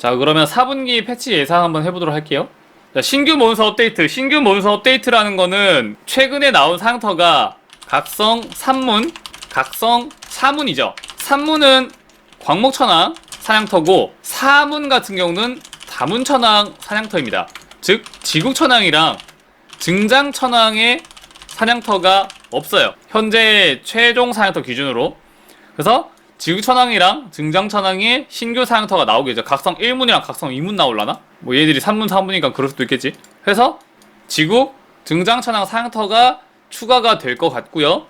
자 그러면 4분기 패치 예상 한번 해보도록 할게요. 자, 신규 몬스터 업데이트. 신규 몬스터 업데이트라는 거는 최근에 나온 상터가 각성 3문 각성 4문이죠. 3문은 광목천왕 사냥터고 4문 같은 경우는 다문천왕 사냥터입니다. 즉 지국천왕이랑 증장천왕의 사냥터가 없어요. 현재 최종 사냥터 기준으로. 그래서 지구천왕이랑 증장천왕의 신규 사양터가 나오겠죠. 각성 1문이랑 각성 2문 나올라나? 뭐 얘들이 3문, 4문이니까 그럴 수도 있겠지. 그래서 지구 증장천왕 사양터가 추가가 될 것 같고요.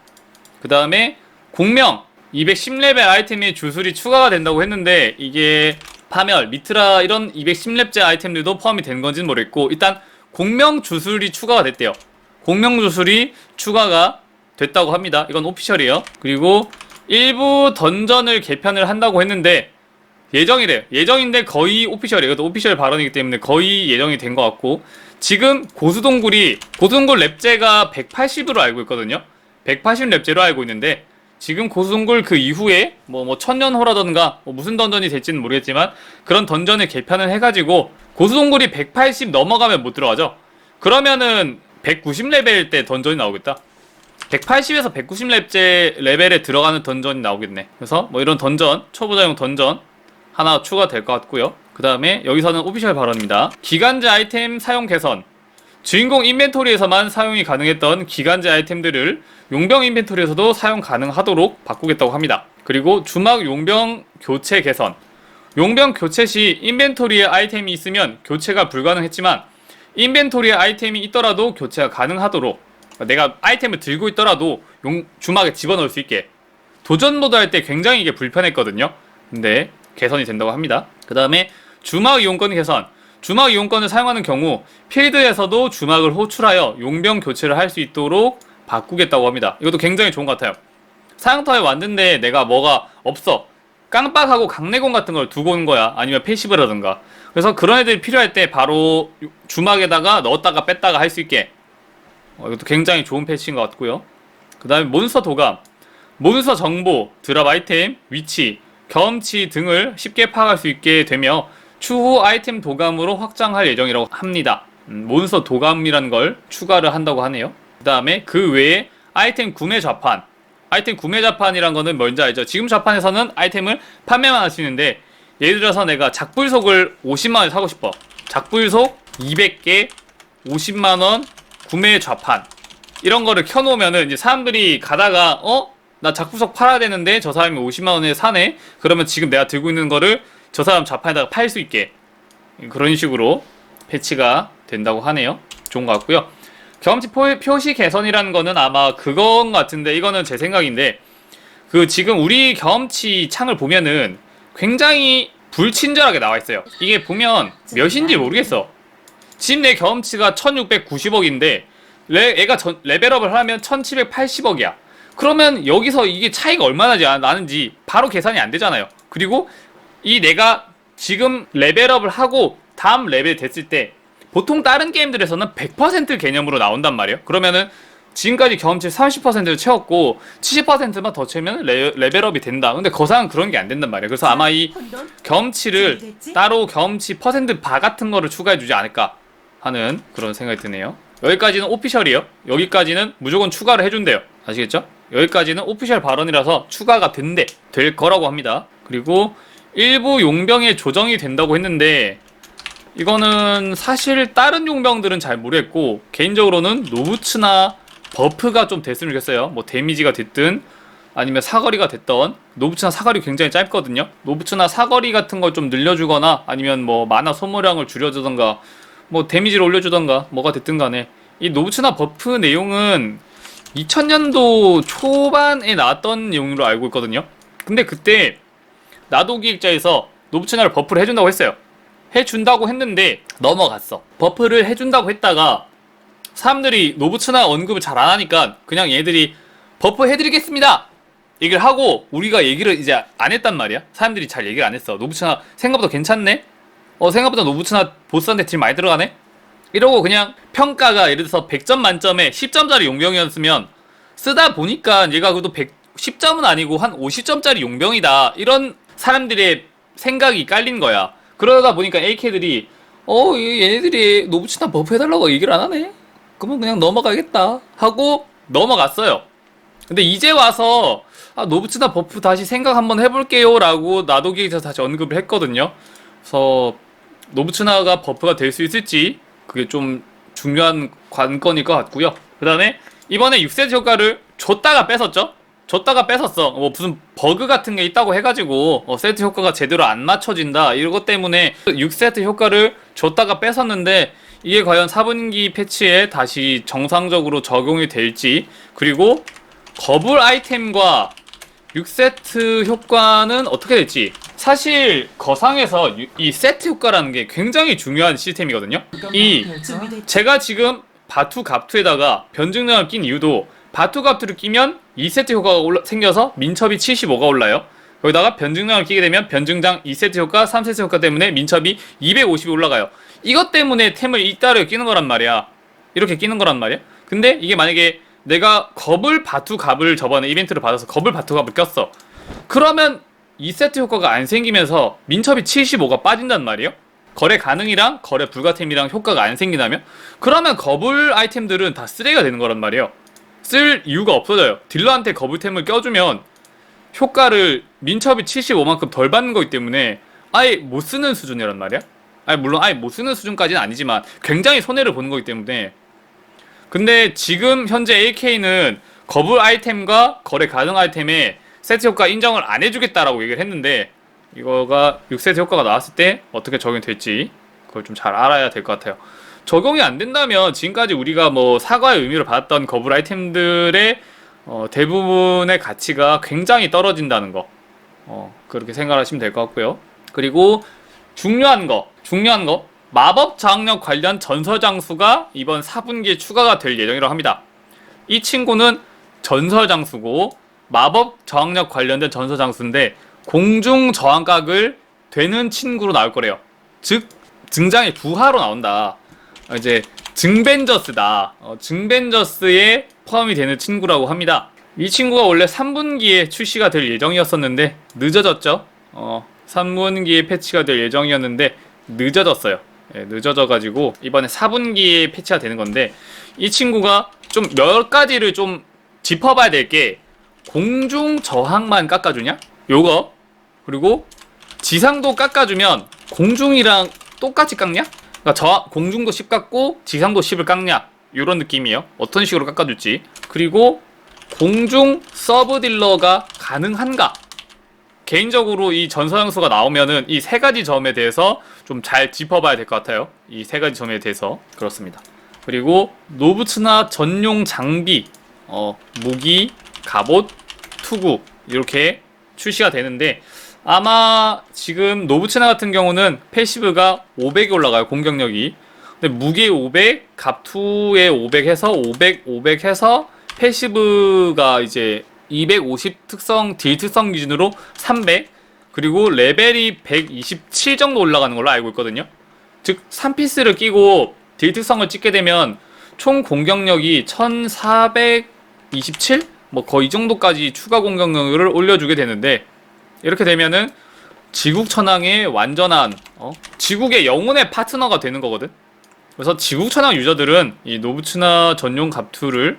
그 다음에 공명 210레벨 아이템의 주술이 추가가 된다고 했는데 이게 파멸, 미트라 이런 210렙제 아이템들도 포함이 된 건지는 모르겠고 일단 공명 주술이 추가가 됐대요. 공명 주술이 추가가 됐다고 합니다. 이건 오피셜이에요. 그리고 일부 던전을 개편을 한다고 했는데 예정이래요. 예정인데 거의 오피셜이에요. 이것도 오피셜 발언이기 때문에 거의 예정이 된 것 같고 지금 고수동굴이 고수동굴 랩제가 180으로 알고 있거든요. 180 랩제로 알고 있는데 지금 고수동굴 그 이후에 뭐 뭐 천년호라던가 뭐 무슨 던전이 될지는 모르겠지만 그런 던전을 개편을 해가지고 고수동굴이 180 넘어가면 못 들어가죠. 그러면은 190 레벨 때 던전이 나오겠다. 180에서 190렙제 레벨에 들어가는 던전이 나오겠네. 그래서 뭐 이런 던전, 초보자용 던전 하나 추가될 것 같고요. 그 다음에 여기서는 오피셜 발언입니다. 기간제 아이템 사용 개선. 주인공 인벤토리에서만 사용이 가능했던 기간제 아이템들을 용병 인벤토리에서도 사용 가능하도록 바꾸겠다고 합니다. 그리고 주막 용병 교체 개선. 용병 교체 시 인벤토리에 아이템이 있으면 교체가 불가능했지만 인벤토리에 아이템이 있더라도 교체가 가능하도록 내가 아이템을 들고 있더라도 용, 주막에 집어넣을 수 있게 도전 모드 할 때 굉장히 이게 불편했거든요. 근데 개선이 된다고 합니다. 그 다음에 주막 이용권 개선. 주막 이용권을 사용하는 경우 필드에서도 주막을 호출하여 용병 교체를 할 수 있도록 바꾸겠다고 합니다. 이것도 굉장히 좋은 것 같아요. 사양터에 왔는데 내가 뭐가 없어. 깡빡하고 강내공 같은 걸 두고 온 거야. 아니면 패시브라든가. 그래서 그런 애들이 필요할 때 바로 주막에다가 넣었다가 뺐다가 할 수 있게 어, 이것도 굉장히 좋은 패치인 것 같고요. 그 다음에 몬스터 도감, 몬스터 정보, 드랍 아이템, 위치, 경험치 등을 쉽게 파악할 수 있게 되며 추후 아이템 도감으로 확장할 예정이라고 합니다. 음, 몬스터 도감이라는 걸 추가를 한다고 하네요. 그 다음에 그 외에 아이템 구매 좌판, 아이템 구매 좌판이란 거는 뭔지 알죠? 지금 좌판에서는 아이템을 판매만 할 수 있는데 예를 들어서 내가 작불속을 50만원에 사고 싶어. 작불속 200개 50만원 구매 좌판 이런 거를 켜놓으면은 이제 사람들이 가다가 어? 나 작품석 팔아야 되는데 저 사람이 50만 원에 사네. 그러면 지금 내가 들고 있는 거를 저 사람 좌판에다가 팔 수 있게 그런 식으로 배치가 된다고 하네요. 좋은 것 같고요. 경험치 포, 표시 개선이라는 거는 아마 그건 같은데 이거는 제 생각인데 그 지금 우리 경험치 창을 보면은 굉장히 불친절하게 나와 있어요. 이게 보면 몇인지 모르겠어. 지금 내 경험치가 1690억인데 레, 애가 전, 레벨업을 하면 1780억이야. 그러면 여기서 이게 차이가 얼마나 지- 나는지 바로 계산이 안 되잖아요. 그리고 이 내가 지금 레벨업을 하고 다음 레벨 됐을 때 보통 다른 게임들에서는 100% 개념으로 나온단 말이에요. 그러면은 지금까지 경험치 30%를 채웠고 70%만 더 채우면 레, 레벨업이 된다. 근데 거상은 그런 게 안 된단 말이에요. 그래서 아마 이 경험치를 따로 경험치 퍼센트 바 같은 거를 추가해 주지 않을까 하는 그런 생각이 드네요. 여기까지는 오피셜이에요. 여기까지는 무조건 추가를 해준대요. 아시겠죠? 여기까지는 오피셜 발언이라서 추가가 된대. 될 거라고 합니다. 그리고 일부 용병의 조정이 된다고 했는데 이거는 사실 다른 용병들은 잘 모르겠고 개인적으로는 노부츠나 버프가 좀 됐으면 좋겠어요. 뭐 데미지가 됐든 아니면 사거리가 됐던 노부츠나 사거리 굉장히 짧거든요. 노부츠나 사거리 같은 걸 좀 늘려주거나 아니면 뭐 만화 소모량을 줄여주던가 뭐 데미지를 올려주던가 뭐가 됐든 간에 이 노부츠나 버프 내용은 2000년도 초반에 나왔던 내용으로 알고 있거든요. 근데 그때 나도 기획자에서 노부츠나를 버프를 해준다고 했어요. 해준다고 했는데 넘어갔어. 버프를 해준다고 했다가 사람들이 노부츠나 언급을 잘 안 하니까 그냥 얘들이 버프 해드리겠습니다. 얘기를 하고 우리가 얘기를 이제 안 했단 말이야. 사람들이 잘 얘기를 안 했어. 노부츠나 생각보다 괜찮네. 어 생각보다 노부츠나 보스한테 딜 많이 들어가네. 이러고 그냥 평가가 예를 들어서 100점 만점에 10점짜리 용병이었으면 쓰다 보니까 얘가 그래도 100, 10점은 아니고 한 50점짜리 용병이다. 이런 사람들의 생각이 깔린 거야. 그러다 보니까 AK들이 어 이- 얘네들이 노부치나 버프 해달라고 얘기를 안 하네. 그러면 그냥 넘어가겠다 하고 넘어갔어요. 근데 이제 와서 아, 노부츠나 버프 다시 생각 한번 해볼게요 라고 나도기에서 다시 언급을 했거든요. 그래서 노부츠나가 버프가 될 수 있을지 그게 좀 중요한 관건일 것 같고요. 그 다음에 이번에 6세트 효과를 줬다가 뺏었죠. 줬다가 뺏었어. 뭐 무슨 버그 같은 게 있다고 해가지고 어, 세트 효과가 제대로 안 맞춰진다. 이것 때문에 6세트 효과를 줬다가 뺏었는데 이게 과연 4분기 패치에 다시 정상적으로 적용이 될지 그리고 거불 아이템과 6세트 효과는 어떻게 될지 사실 거상에서 유- 이 세트 효과라는 게 굉장히 중요한 시스템이거든요. 이 제가 지금 바투 갑투에다가 변증량을 낀 이유도 바투 갑투를 끼면 2세트 효과가 올라- 생겨서 민첩이 75가 올라요. 거기다가 변증량을 끼게 되면 변증장 2세트 효과, 3세트 효과 때문에 민첩이 250이 올라가요. 이것 때문에 템을 이따르게 끼는 거란 말이야. 이렇게 끼는 거란 말이야. 근데 이게 만약에 내가 겁을 바투 갑을 저번에 이벤트를 받아서 겁을 바투 갑을 꼈어. 그러면 2세트 효과가 안 생기면서 민첩이 75가 빠진단 말이에요. 거래 가능이랑 거래 불가템이랑 효과가 안 생기다면 그러면 거불 아이템들은 다 쓰레기가 되는 거란 말이에요. 쓸 이유가 없어져요. 딜러한테 거불템을 껴주면 효과를 민첩이 75만큼 덜 받는 거기 때문에 아예 못 쓰는 수준이란 말이야. 아니 물론 아예 못 쓰는 수준까지는 아니지만 굉장히 손해를 보는 거기 때문에 근데 지금 현재 AK는 거불 아이템과 거래 가능 아이템에 세트 효과 인정을 안 해주겠다라고 얘기를 했는데 이거가 6세트 효과가 나왔을 때 어떻게 적용될지 그걸 좀 잘 알아야 될 것 같아요. 적용이 안 된다면 지금까지 우리가 뭐 사과의 의미로 받았던 거불 아이템들의 어, 대부분의 가치가 굉장히 떨어진다는 거 어, 그렇게 생각하시면 될 것 같고요. 그리고 중요한 거 중요한 거 마법 장력 관련 전설 장수가 이번 4분기에 추가가 될 예정이라고 합니다. 이 친구는 전설 장수고 마법 저항력 관련된 전설 장수인데 공중 저항각을 되는 친구로 나올 거래요. 즉 등장의 부하로 나온다. 어, 이제 증벤저스다. 어, 증벤저스에 포함이 되는 친구라고 합니다. 이 친구가 원래 3분기에 출시가 될 예정이었었는데 늦어졌죠. 어, 3분기에 패치가 될 예정이었는데 늦어졌어요. 예, 늦어져가지고 이번에 4분기에 패치가 되는 건데 이 친구가 좀 몇 가지를 좀 짚어봐야 될게 공중 저항만 깎아주냐? 요거 그리고 지상도 깎아주면 공중이랑 똑같이 깎냐? 그러니까 저 공중도 10 깎고 지상도 10을 깎냐? 요런 느낌이에요. 어떤 식으로 깎아줄지. 그리고 공중 서브 딜러가 가능한가? 개인적으로 이 전서장수가 나오면은 이 세 가지 점에 대해서 좀 잘 짚어봐야 될 것 같아요. 이 세 가지 점에 대해서 그렇습니다. 그리고 노부츠나 전용 장비, 어, 무기, 갑옷, 투구 이렇게 출시가 되는데 아마 지금 노부츠나 같은 경우는 패시브가 500이 올라가요 공격력이. 근데 무기 500, 갑투에 500 해서 500, 500 해서 패시브가 이제 250 특성 딜 특성 기준으로 300 그리고 레벨이 127 정도 올라가는 걸로 알고 있거든요. 즉 3피스를 끼고 딜 특성을 찍게 되면 총 공격력이 1427? 뭐 거의 이 정도까지 추가 공격력을 올려주게 되는데 이렇게 되면은 지국 천왕의 완전한 어? 지국의 영혼의 파트너가 되는 거거든. 그래서 지국 천왕 유저들은 이 노부츠나 전용 갑투를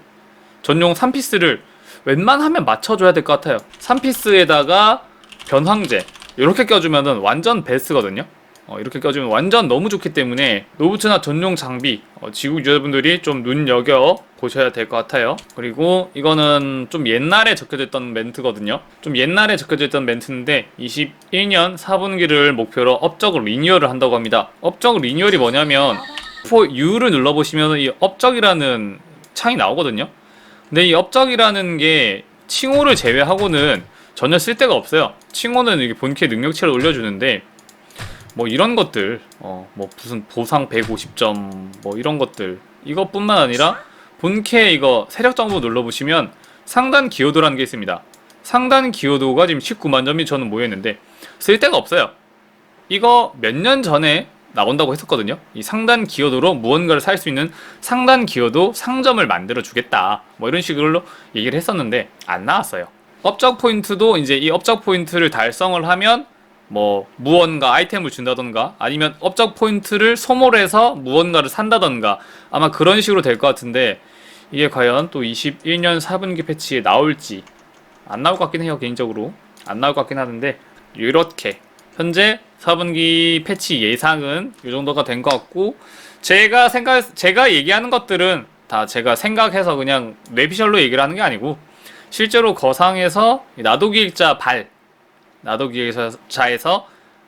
전용 3피스를 웬만하면 맞춰줘야 될 것 같아요. 3피스에다가 변황제 이렇게 껴주면은 완전 베스트거든요. 어, 이렇게 껴주면 완전 너무 좋기 때문에 노부츠나 전용 장비 어, 지국 유저분들이 좀 눈여겨 보셔야 될 것 같아요. 그리고 이거는 좀 옛날에 적혀져 있던 멘트거든요. 좀 옛날에 적혀져 있던 멘트인데 21년 4분기를 목표로 업적 리뉴얼을 한다고 합니다. 업적 리뉴얼이 뭐냐면 for U를 눌러보시면 이 업적이라는 창이 나오거든요. 근데 이 업적이라는 게 칭호를 제외하고는 전혀 쓸데가 없어요. 칭호는 이게 본캐 능력치를 올려주는데 뭐 이런 것들, 어, 뭐 무슨 보상 150점 뭐 이런 것들 이것뿐만 아니라 본캐 이거 세력 정보 눌러보시면 상단 기여도라는 게 있습니다. 상단 기여도가 지금 19만 점이 저는 모여있는데 쓸 데가 없어요. 이거 몇 년 전에 나온다고 했었거든요. 이 상단 기여도로 무언가를 살 수 있는 상단 기여도 상점을 만들어 주겠다. 뭐 이런 식으로 얘기를 했었는데 안 나왔어요. 업적 포인트도 이제 이 업적 포인트를 달성을 하면 뭐 무언가 아이템을 준다던가 아니면 업적 포인트를 소모해서 무언가를 산다던가 아마 그런 식으로 될 것 같은데 이게 과연 또 21년 4분기 패치에 나올지 안 나올 것 같긴 해요 개인적으로. 안 나올 것 같긴 하는데 이렇게 현재 4분기 패치 예상은 이 정도가 된 것 같고 제가 생각 제가 얘기하는 것들은 다 제가 생각해서 그냥 뇌피셜로 얘기를 하는 게 아니고 실제로 거상에서 나도기획자 발 나도 기획자에서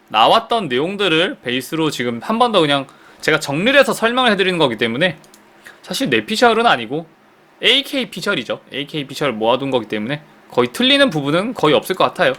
나왔던 내용들을 베이스로 지금 한 번 더 그냥 제가 정리를 해서 설명을 해드리는 거기 때문에 사실 뇌피셜은 아니고 AK 피셜이죠. AK 피셜을 모아둔 거기 때문에 거의 틀리는 부분은 거의 없을 것 같아요.